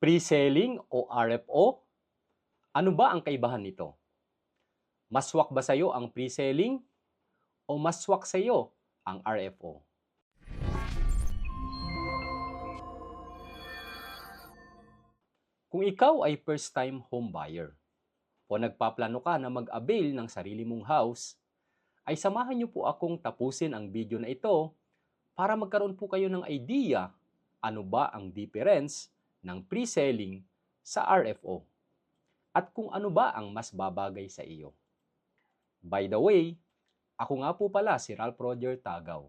Pre-selling o RFO? Ano ba ang kaibahan nito? Maswak ba sa'yo ang pre-selling o maswak sa'yo ang RFO? Kung ikaw ay first-time home buyer o nagpaplano ka na mag-avail ng sarili mong house, ay samahan niyo po akong tapusin ang video na ito para magkaroon po kayo ng idea ano ba ang difference ng pre-selling sa RFO at kung ano ba ang mas babagay sa iyo. By the way, ako nga po pala si Ralph Roger Tagaw.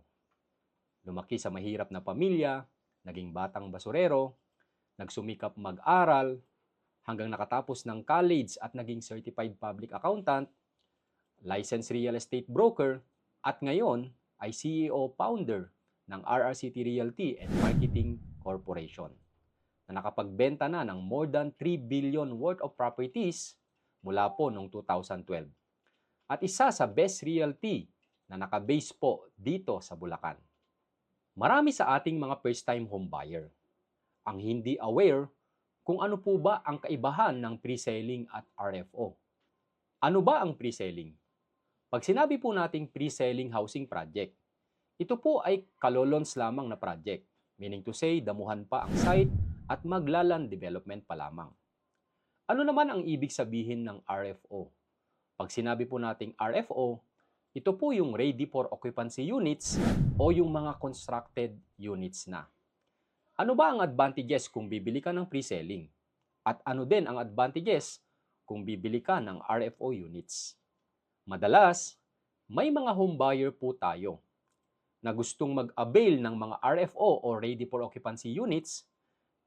Lumaki sa mahirap na pamilya, naging batang basurero, nagsumikap mag-aral, hanggang nakatapos ng college at naging certified public accountant, licensed real estate broker, at ngayon ay CEO founder ng RRCT Realty and Marketing Corporation na nakapagbenta na ng more than 3 billion worth of properties mula po noong 2012. At isa sa best realty na nakabase po dito sa Bulacan. Marami sa ating mga first-time home buyer ang hindi aware kung ano po ba ang kaibahan ng pre-selling at RFO. Ano ba ang pre-selling? Pag sinabi po nating pre-selling housing project, ito po ay kalolons lamang na project, meaning to say damuhan pa ang site at maglalan development pa lamang. Ano naman ang ibig sabihin ng RFO? Pag sinabi po nating RFO, ito po yung ready for occupancy units o yung mga constructed units na. Ano ba ang advantages kung bibili ka ng pre-selling? At ano din ang advantages kung bibili ka ng RFO units? Madalas, may mga home buyer po tayo na gustong mag-avail ng mga RFO o Ready for Occupancy units,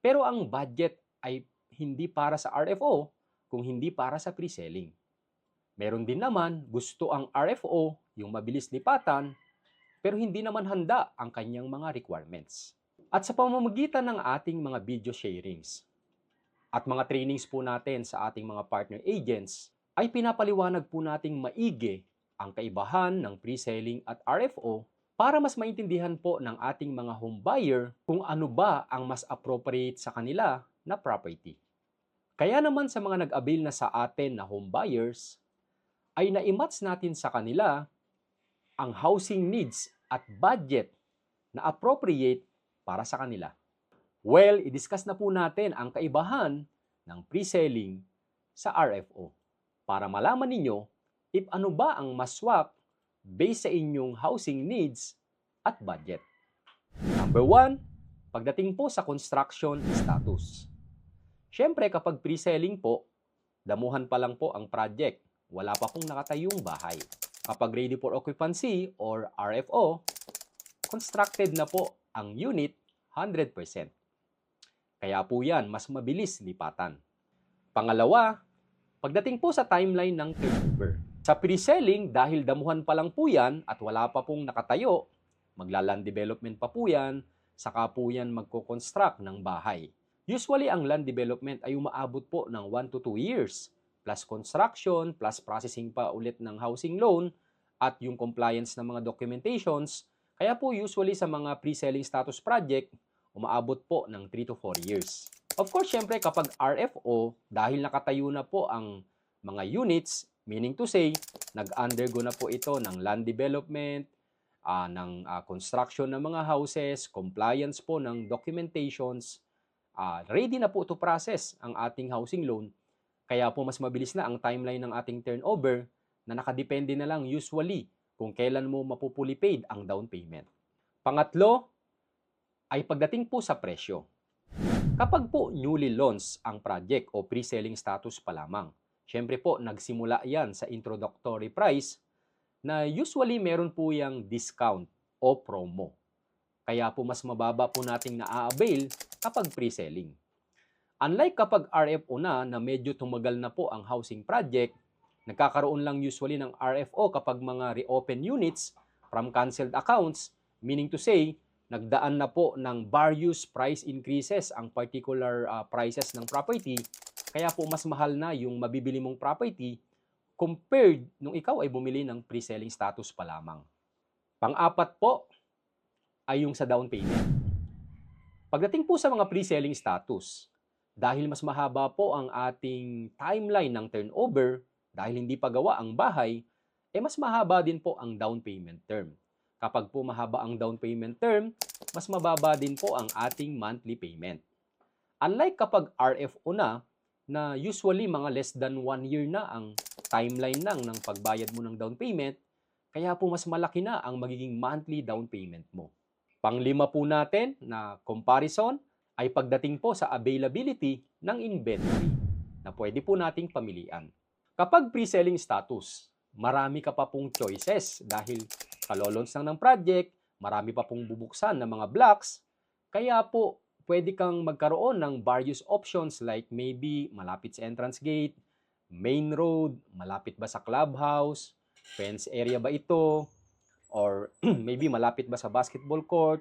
pero ang budget ay hindi para sa RFO kung hindi para sa pre-selling. Meron din naman gusto ang RFO, yung mabilis lipatan, pero hindi naman handa ang kanyang mga requirements. At sa pamamagitan ng ating mga video sharings at mga trainings po natin sa ating mga partner agents, ay pinapaliwanag po nating maigi ang kaibahan ng pre-selling at RFO para mas maintindihan po ng ating mga home buyer kung ano ba ang mas appropriate sa kanila na property. Kaya naman sa mga nag-avail na sa atin na home buyers, ay naimats natin sa kanila ang housing needs at budget na appropriate para sa kanila. Well, i-discuss na po natin ang kaibahan ng pre-selling sa RFO para malaman ninyo if ano ba ang mas swak based sa inyong housing needs at budget. Number one, pagdating po sa construction status. Siyempre kapag pre-selling po, damuhan pa lang po ang project. Wala pa pong nakatayong bahay. Kapag ready for occupancy or RFO, constructed na po ang unit 100%. Kaya po yan, mas mabilis lipatan. Pangalawa, pagdating po sa timeline ng turnover. Sa pre-selling, dahil damuhan pa lang po yan at wala pa pong nakatayo, maglaland development pa po yan, saka po yan magko-construct ng bahay. Usually, ang land development ay umaabot po ng 1 to 2 years, plus construction, plus processing pa ulit ng housing loan, at yung compliance ng mga documentations. Kaya po usually sa mga pre-selling status project, umaabot po ng 3 to 4 years. Of course, syempre kapag RFO, dahil nakatayo na po ang mga units, meaning to say, nag-undergo na po ito ng land development, ah, ng ah, construction ng mga houses, compliance po ng documentations, ah, ready na po to process ang ating housing loan. Kaya po mas mabilis na ang timeline ng ating turnover na nakadepende na lang usually kung kailan mo mapupuli paid ang down payment. Pangatlo, ay pagdating po sa presyo. Kapag po newly launched ang project o pre-selling status pa lamang, syempre po nagsimula yan sa introductory price na usually meron po yung discount o promo. Kaya po mas mababa po nating na-avail kapag pre-selling. Unlike kapag RFO na na medyo tumagal na po ang housing project, nagkakaroon lang usually ng RFO kapag mga reopen units from canceled accounts, meaning to say, nagdaan na po ng various price increases ang particular uh, prices ng property, kaya po mas mahal na yung mabibili mong property compared nung ikaw ay bumili ng pre-selling status pa lamang. Pang-apat po ay yung sa down payment. Pagdating po sa mga pre-selling status, dahil mas mahaba po ang ating timeline ng turnover, dahil hindi pa gawa ang bahay, eh mas mahaba din po ang down payment term. Kapag po mahaba ang down payment term, mas mababa din po ang ating monthly payment. Unlike kapag RFO na, na usually mga less than one year na ang timeline lang ng pagbayad mo ng down payment, kaya po mas malaki na ang magiging monthly down payment mo. Panglima po natin na comparison ay pagdating po sa availability ng inventory na pwede po nating pamilian. Kapag pre-selling status, marami ka pa pong choices dahil kalolons lang ng project, marami pa pong bubuksan ng mga blocks, kaya po pwede kang magkaroon ng various options like maybe malapit sa entrance gate, main road, malapit ba sa clubhouse, fence area ba ito, or maybe malapit ba sa basketball court,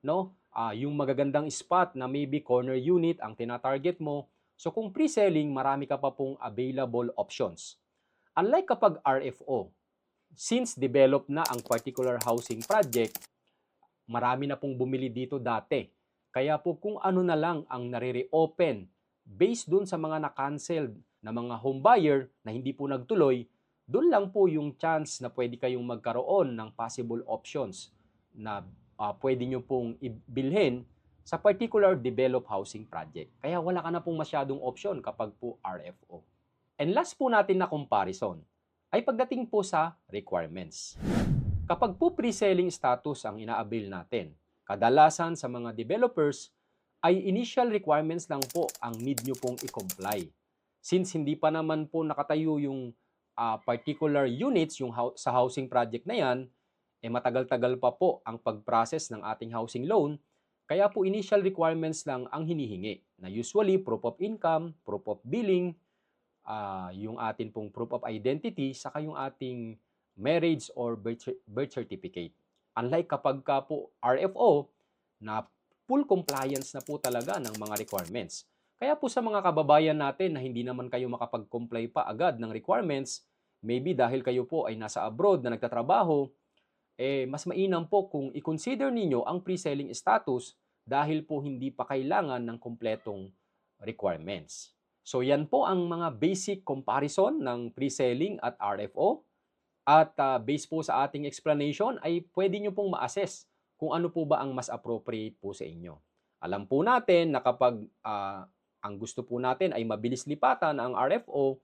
no? Ah, yung magagandang spot na maybe corner unit ang tina-target mo. So kung pre-selling, marami ka pa pong available options. Unlike kapag RFO, since develop na ang particular housing project, marami na pong bumili dito dati. Kaya po kung ano na lang ang nare-reopen based dun sa mga na-cancelled na mga home buyer na hindi po nagtuloy, doon lang po yung chance na pwede kayong magkaroon ng possible options na uh, pwede nyo pong ibilhin sa particular develop housing project. Kaya wala ka na pong masyadong option kapag po RFO. And last po natin na comparison ay pagdating po sa requirements. Kapag po pre-selling status ang ina-avail natin, kadalasan sa mga developers ay initial requirements lang po ang need nyo pong i-comply. Since hindi pa naman po nakatayo yung uh, particular units yung hou- sa housing project na yan, eh matagal-tagal pa po ang pag-process ng ating housing loan, kaya po initial requirements lang ang hinihingi na usually proof of income, proof of billing, uh, yung atin pong proof of identity, saka yung ating marriage or birth, birth certificate. Unlike kapag ka po RFO, na full compliance na po talaga ng mga requirements. Kaya po sa mga kababayan natin na hindi naman kayo makapag-comply pa agad ng requirements, maybe dahil kayo po ay nasa abroad na nagtatrabaho, eh mas mainam po kung i-consider ninyo ang pre-selling status dahil po hindi pa kailangan ng kompletong requirements. So yan po ang mga basic comparison ng pre-selling at RFO. At uh, based po sa ating explanation ay pwede nyo pong ma-assess kung ano po ba ang mas appropriate po sa inyo. Alam po natin na kapag uh, ang gusto po natin ay mabilis lipatan ang RFO,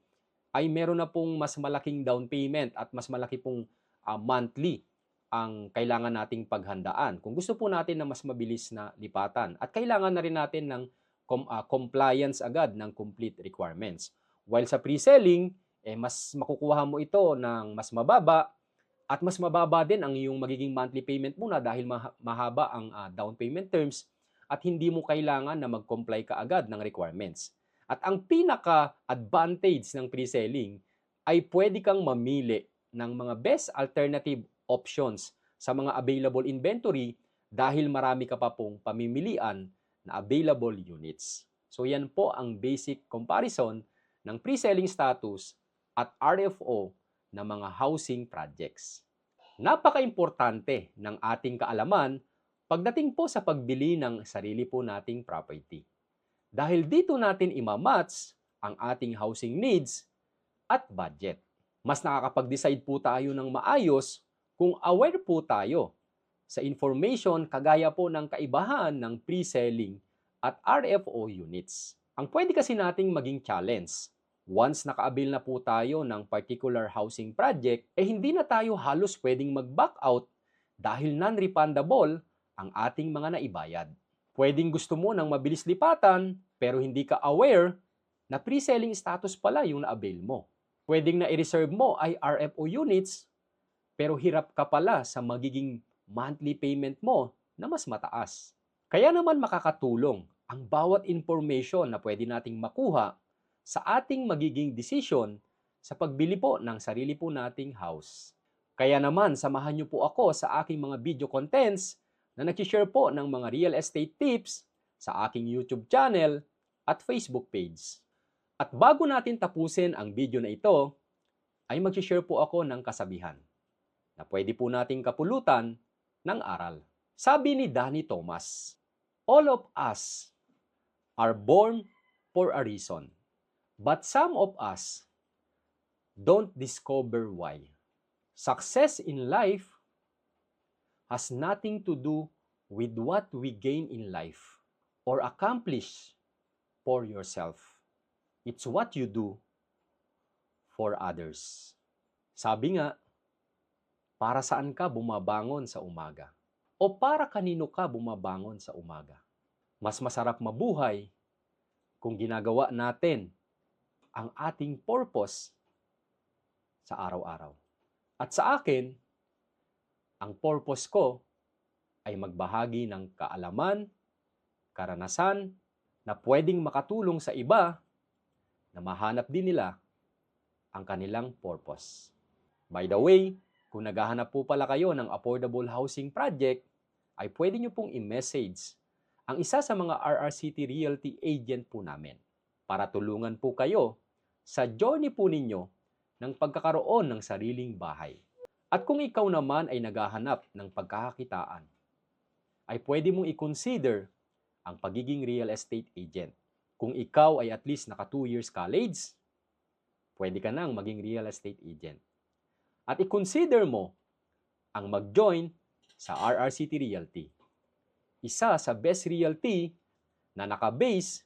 ay meron na pong mas malaking down payment at mas malaki pong uh, monthly ang kailangan nating paghandaan. Kung gusto po natin na mas mabilis na lipatan at kailangan na rin natin ng com- uh, compliance agad ng complete requirements. While sa pre-selling, eh, mas makukuha mo ito ng mas mababa at mas mababa din ang iyong magiging monthly payment muna dahil maha- mahaba ang uh, down payment terms at hindi mo kailangan na mag-comply ka agad ng requirements. At ang pinaka-advantage ng pre-selling ay pwede kang mamili ng mga best alternative options sa mga available inventory dahil marami ka pa pong pamimilian na available units. So yan po ang basic comparison ng pre-selling status at RFO ng mga housing projects. Napaka-importante ng ating kaalaman pagdating po sa pagbili ng sarili po nating property. Dahil dito natin imamatch ang ating housing needs at budget. Mas nakakapag-decide po tayo ng maayos kung aware po tayo sa information kagaya po ng kaibahan ng pre-selling at RFO units. Ang pwede kasi nating maging challenge once naka-avail na po tayo ng particular housing project, eh hindi na tayo halos pwedeng mag-back out dahil non-refundable ang ating mga naibayad. Pwedeng gusto mo ng mabilis lipatan pero hindi ka aware na pre-selling status pala yung na-avail mo. Pwedeng na i-reserve mo ay RFO units pero hirap ka pala sa magiging monthly payment mo na mas mataas. Kaya naman makakatulong ang bawat information na pwede nating makuha sa ating magiging decision sa pagbili po ng sarili po nating house. Kaya naman, samahan niyo po ako sa aking mga video contents na nag-share po ng mga real estate tips sa aking YouTube channel at Facebook page. At bago natin tapusin ang video na ito, ay mag-share po ako ng kasabihan na pwede po nating kapulutan ng aral. Sabi ni Danny Thomas, All of us are born for a reason. But some of us don't discover why. Success in life has nothing to do with what we gain in life or accomplish for yourself. It's what you do for others. Sabi nga, para saan ka bumabangon sa umaga? O para kanino ka bumabangon sa umaga? Mas masarap mabuhay kung ginagawa natin ang ating purpose sa araw-araw. At sa akin, ang purpose ko ay magbahagi ng kaalaman, karanasan, na pwedeng makatulong sa iba na mahanap din nila ang kanilang purpose. By the way, kung naghahanap po pala kayo ng affordable housing project, ay pwede nyo pong i-message ang isa sa mga RRCT Realty agent po namin para tulungan po kayo sa journey po ninyo ng pagkakaroon ng sariling bahay. At kung ikaw naman ay naghahanap ng pagkakakitaan, ay pwede mong i-consider ang pagiging real estate agent. Kung ikaw ay at least naka 2 years college, pwede ka nang maging real estate agent. At i-consider mo ang mag-join sa RRCT Realty. Isa sa best realty na nakabase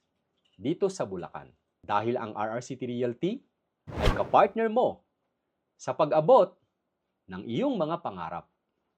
dito sa Bulacan. Dahil ang RRCT Realty ay kapartner mo sa pag-abot ng iyong mga pangarap.